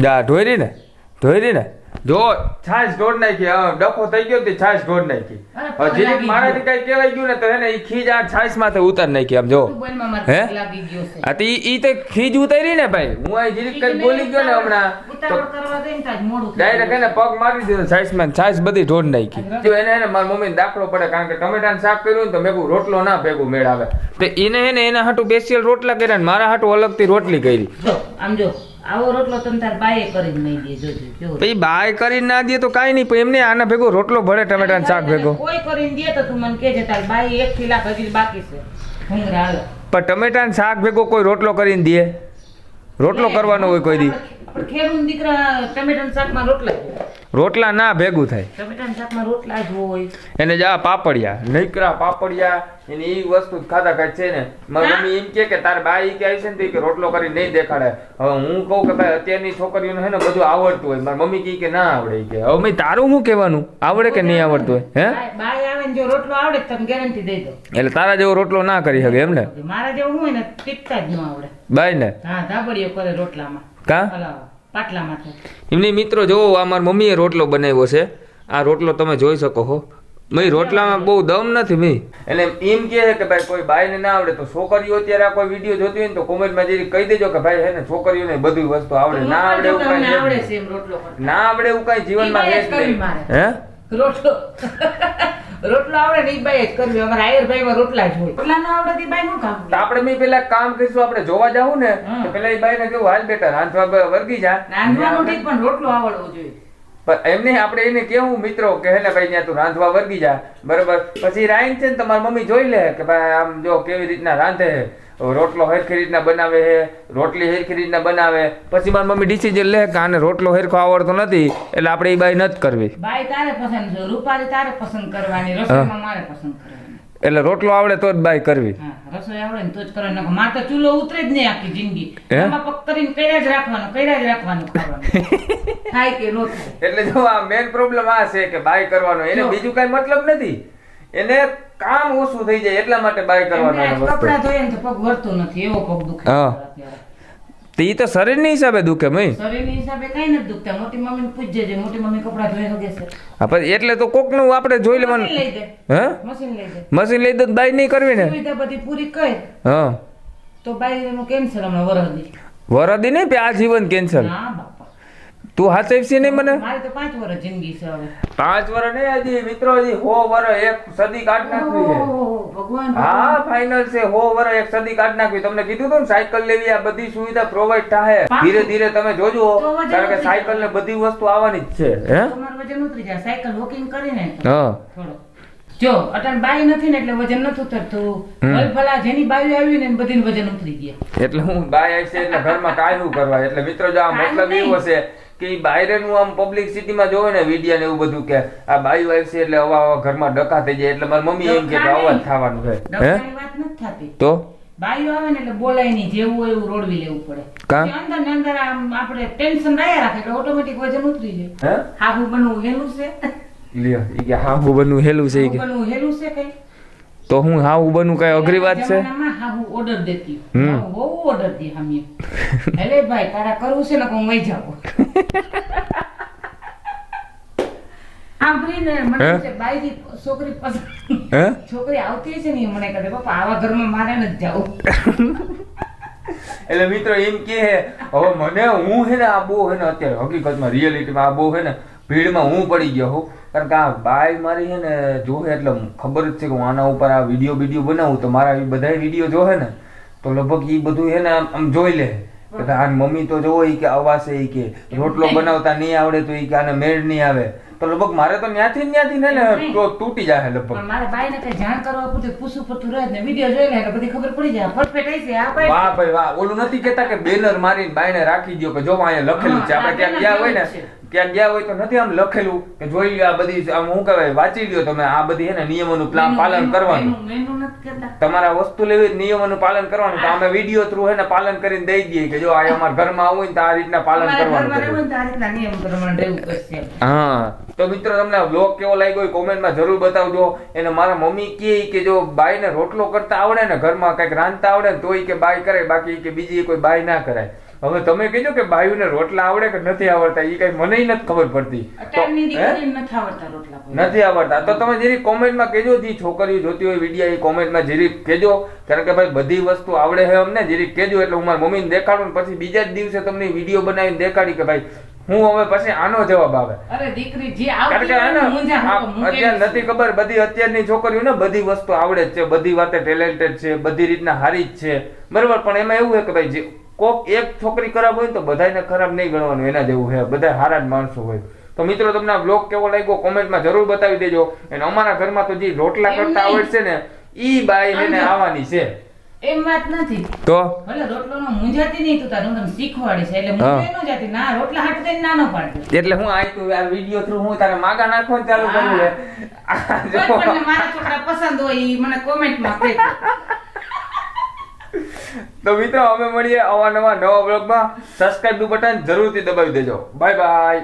જા ઢોરી ને ઢોરી ને. જો છાશ ઢોડ નાખી હા ડખો થઈ ગયો તે છાશ ઢોર નાખી. લાગી મારાથી કઈ કહેવાય ગયું ને તો એને ઈ ખીજ આ છાશ માથે ઉતાર નાખી આમ જો. હે? પગ લાગી ગયો છે. આ તો ઈ તો ખીજ ઉતારી ને ભાઈ. હું આ જીરીક કઈ બોલી ગયો ને હમણાં ને ડાયરેક્ટ એને પગ મારી દીધો છાશમાં છાશ બધી ઢોડ નાખી. જો એને એને મારી મમ્મીને દાખલો પડે કારણ કે ટમેટાનું શાક કર્યું ને તો મેં રોટલો ના ભેગું મેળ આવે. તો એને એને એના હાટું સ્પેશિયલ રોટલા કર્યા ને મારા હાટું અલગથી રોટલી કરી. આમ જો. આવો રોટલો તમે તાર બાએ કરીને નહીં દે જોજો જો પછી બાય કરીને ના દે તો કાંઈ નહીં પણ એમને આના ભેગો રોટલો ભળે ટમેટાનું શાક ભેગો. કોઈ કરીને દે તો તું મને કહેજે તાર બાઈ એક થેલા હજી બાકી છે. ભૂંગરા હાલો. પણ ટમેટાનું શાક ભેગો કોઈ રોટલો કરીને દે. રોટલો કરવાનો હોય કોઈ દી. ખેડૂત દીકરા ટમેટાના શાકમાં રોટલા. રોટલા ના ભેગું થાય. રોટલા જ હોય. એને જા પાપડિયા નૈકરા પાપડિયા એને એ વસ્તુ ખાધા ખાય છે ને? મારી મમ્મી એમ કે કે તાર બા ઈ કે છે ને કે રોટલો કરી નહીં દેખાડે. હવે હું કહું કે ભાઈ અત્યારની છોકરીઓને હે ને બધું આવડતું હોય. મારી મમ્મી કી કે ના આવડે કે હવે મેં તારું શું કહેવાનું? આવડે કે નહીં આવડતું હોય? હે? આવે ને જો રોટલો આવડે તમે ગેરંટી દઈ દો એટલે તારા જેવો રોટલો ના કરી શકે એમ ને? મારા જેવો હોય ને ટીકતા જ ન આવડે. બાય ને હા ધાબડીઓ કરે રોટલામાં. કા? હલાવા પાટલામાં એમની મિત્રો જોવો આ મારી મમ્મીએ રોટલો બનાવ્યો છે. આ રોટલો તમે જોઈ શકો છો મેં રોટલામાં બહુ દમ નથી મેં. એટલે એમ કહે છે કે ભાઈ કોઈ બાઈને ના આવડે તો છોકરીઓ અત્યારે આ કોઈ વીડિયો જોતી હોય ને તો કોમેન્ટમાં જરી કહી દેજો કે ભાઈ હે ને છોકરીઓને બધી વસ્તુ આવડે. ના આવડે એવું તમને કઈ આવડે છે એમ રોટલો ના આવડે એવું કઈ જીવનમાં. હે? રોટલો. રોટલો આવડે ને ઈ બાઈ જ કરવી. અમારા આયરભાઈમાં રોટલા જ હોય. રોટલા ન આવડે ઈ બાઈ નું કામ તો આપણે મેં પેલા કામ કરીશું આપણે જોવા જાવું ને તો પેલા એ બાઈને કેવું હાલ બેટા રાંધવા વર્ગી જા. રાંધવાનું ઠીક પણ રોટલો આવડવો જોઈએ. એમને આપણે એને કેવું મિત્રો કે હે ને ભાઈ ત્યાં તું રાંધવા વર્ગી જા. બરોબર? પછી રાઈન છે ને તમારી મમ્મી જોઈ લે કે ભાઈ આમ જો કેવી રીતના રાંધે છે. રોટલો હરખી રીતના બનાવે છે રોટલી હરખી રીતના બનાવે. પછી મારી મમ્મી ડિસિઝન લે કે આને રોટલો હરખો આવડતો નથી એટલે આપણે એ બાઈ નથી કરવી. બાઈ તારે પસંદ છે રૂપાલી તારે પસંદ કરવાની રસોઈમાં મારે પસંદ કરવાની. એટલે રોટલો આવડે તો જ બાઈ કરવી. રસોઈ આવડે ને તો જ કરવાની મારે તો ચૂલો ઉતરે જ નહીં આખી જિંદગી. એમાં પગ કરીને કર્યા જ રાખવાનું કર્યા જ રાખવાનું ખાવાનું. થાય કે નો થાય. એટલે જો આ મેન પ્રોબ્લેમ આ છે કે બાય કરવાનો એને બીજું કઈ મતલબ નથી. એને કામ ઓછું થઈ જાય એટલા માટે બાય કરવાનો કપડાં ધોઈએ ને તો પગ વળતો નથી એવો પગ દુખે હા. તે તો શરીરની હિસાબે દુખે મય. શરીરની હિસાબે કઈ નથી દુખતા. મોટી મમ્મીને પૂછજે જે મોટી મમ્મી કપડા ધોઈ શકે છે. હા એટલે તો કોકનું આપણે જોઈ લેવાનું. હે? મશીન લઈ દે. મશીન લઈ દે તો બાય નહીં કરવી ને. સુવિધા બધી પૂરી કઈ હા. તો બાયનું કેન્સર હમણાં વરદી વરદી નહીં આ જીવન કેન્સર ના બાપા. તું હાચવી છે નહીં મને? મારે તો પાંચ વર્ષ જિંદગી છે હવે. પાંચ વર્ષ નહીં હજી મિત્રો હજી હો વર્ષ એક સદી કાઢ નાખવી છે. ભગવાન હા ફાઇનલ છે હો વર્ષ એક સદી કાઢ નાખવી. તમને કીધું હતું ને સાયકલ લેવી આ બધી સુવિધા પ્રોવાઈડ થાય ધીરે ધીરે તમે જોજો કારણ કે સાયકલ ને બધી વસ્તુ આવવાની જ છે હે? તમારું વજન ઉતરી જાય. સાયકલ વોકિંગ કરીને હા. થોડો જો અટાણ બાઈ નથી ને એટલે વજન નથી ઉતરતું. ભલા જેની બાઈ આવી ને બધીનું વજન ઉતરી ગયા. એટલે હું બાય આવી છે એટલે ઘરમાં શું કરવા. એટલે મિત્રો જો આ મતલબ એવું છે કે ઈ બાયરેનું આમ પબ્લિક સિટીમાં જોવે ને વિડિયા ને એવું બધું કે આ બાયું આવી છે એટલે હવા હવા ઘરમાં ડકા થઈ જાય એટલે મારી મમ્મી એમ કે ડખા આવા જ નહીં. થવાનું છે. હે? ડોક્ટરની વાત નથી થતી. તો? બાઈઓ આવે ને એટલે બોલાય નહીં જેવું હોય એવું રોડવી લેવું પડે. કાં? અંદર ને અંદર આમ આપણે ટેન્શન રહ્યા રાખે એટલે ઓટોમેટિક વજન ઉતરી જાય. હે? હાહુ બનવું હેલું છે. લ્યો ઈ કે હા હું બનવું હેલું છે ઈ કે. બનવું હેલું છે કઈ. તો હું હા હું કઈ અઘરી વાત છે? જમાનામાં હાહુ ઓર્ડર દેતી. હમ. બહુ ઓર્ડર દે હામી. એટલે ભાઈ તારા કરવું છે ને હું વહી જાઉં. સાંભળીને મને છે બાઈની છોકરી પસંદ હે? છોકરી આવતી છે ને મને કહે પપ્પા આવા ઘરમાં મારે નથી જવું. એટલે મિત્રો એમ કે હવે મને હું હે ને આ બહુ હે ને અત્યારે હકીકતમાં રિયલિટીમાં આ બહુ હે ને ભીડમાં હું પડી ગયો હોઉં કારણ કે આ બાય મારી છે ને જોહે એટલે ખબર જ છે કે હું આના ઉપર આ વીડિયો વીડિયો બનાવું. તો મારા એ બધા વીડિયો જોહે ને તો લગભગ એ બધું છે ને આમ જોઈ લે. કે આ મમ્મી તો જોવો એ કે અવાશે એ કે રોટલો બનાવતા નહીં આવડે તો એ કે આને મેળ નહીં આવે. તો લગભગ મારે તો ન્યાથી ન્યાથી ને ને તો તૂટી જાય લગભગ. મારે બાઈને કઈ જાણ કરવા પૂરતું પૂછવું પડતું રહે ને. વીડિયો જોઈ લે એટલે બધી ખબર પડી જાય. પરફેક્ટ આવી છે આ વાહ ભાઈ વાહ. ઓલું નથી કેતા કે બેનર મારીને બાઈને રાખી દો કે જો અહીંયા લખેલું છે. આપણે ક્યાં ગયા હોય ને ક્યાંક ગયા હોય તો નથી આમ લખેલું કે જોઈ લ્યો આ બધી આમ હું કહેવાય વાંચી લ્યો તમે આ બધી હે ને નિયમોનું પ્લાન પાલન કરવાનું. તમારા વસ્તુ લેવી નિયમોનું પાલન કરવાનું તો અમે વીડિયો થ્રુ હે ને પાલન કરીને દઈ દઈએ કે જો આ અમારા ઘરમાં આવું ને તો આ રીતના પાલન કરવાનું. ને. હા તો મિત્રો તમને બ્લોગ કેવો લાગ્યો કોમેન્ટમાં જરૂર બતાવજો એને મારા મમ્મી કહે કે જો બાઈને રોટલો કરતા આવડે ને ઘરમાં કંઈક રાંધતા આવડે ને તોય કે બાય કરે બાકી કે બીજી કોઈ બાય ના કરાય હવે તમે કહેજો કે બાયુને રોટલા આવડે કે નથી આવડતા એ કઈ મને નથી ખબર પડતી. નથી આવડતા તો તમે જેરી કોમેન્ટમાં કહેજો જે છોકરીઓ જોતી હોય વીડિયો એ કોમેન્ટમાં જેરી કહેજો. કારણ કે ભાઈ બધી વસ્તુ આવડે છે અમને જેરી કહેજો. એટલે હું મારા મમ્મીને દેખાડું પછી બીજા જ દિવસે તમને વીડિયો બનાવીને દેખાડી કે ભાઈ હું હવે પછી આનો જવાબ આવે. અરે દીકરી જે નથી ખબર બધી અત્યારની છોકરીઓ ને બધી વસ્તુ આવડે જ છે બધી વાતે ટેલેન્ટેડ છે બધી રીતના હારી જ છે. બરોબર પણ એમાં એવું છે કે ભાઈ કોક એક છોકરી ખરાબ હોય તો બધાને ખરાબ નહીં ગણવાનું એના જેવું છે. બધા સારા જ માણસો હોય. તો મિત્રો તમને આ બ્લોગ કેવો લાગ્યો? કોમેન્ટમાં જરૂર બતાવી દેજો. અને અમારા ઘરમાં તો જે રોટલા કરતા આવડશે ને ઈ બાઈ એને આવવાની છે. એમ વાત નથી. તો? ભલે રોટલો નો મૂંઝાતી નહીં તું તારે એટલે હા. ન જાતી. ના રોટલા હાટુ ના ન પાડતી એટલે હું આ તું આ વીડિયો થ્રુ હું તારે માગા નાખવાનું ચાલુ જો. મારા છોકરા પસંદ હોય ઈ મને કોમેન્ટમાં તો મિત્રો અમે મળીએ અવા નવા બ્લોગમાં સબસ્ક્રાઇબનું બટન જરૂરથી દબાવી દેજો. Bye bye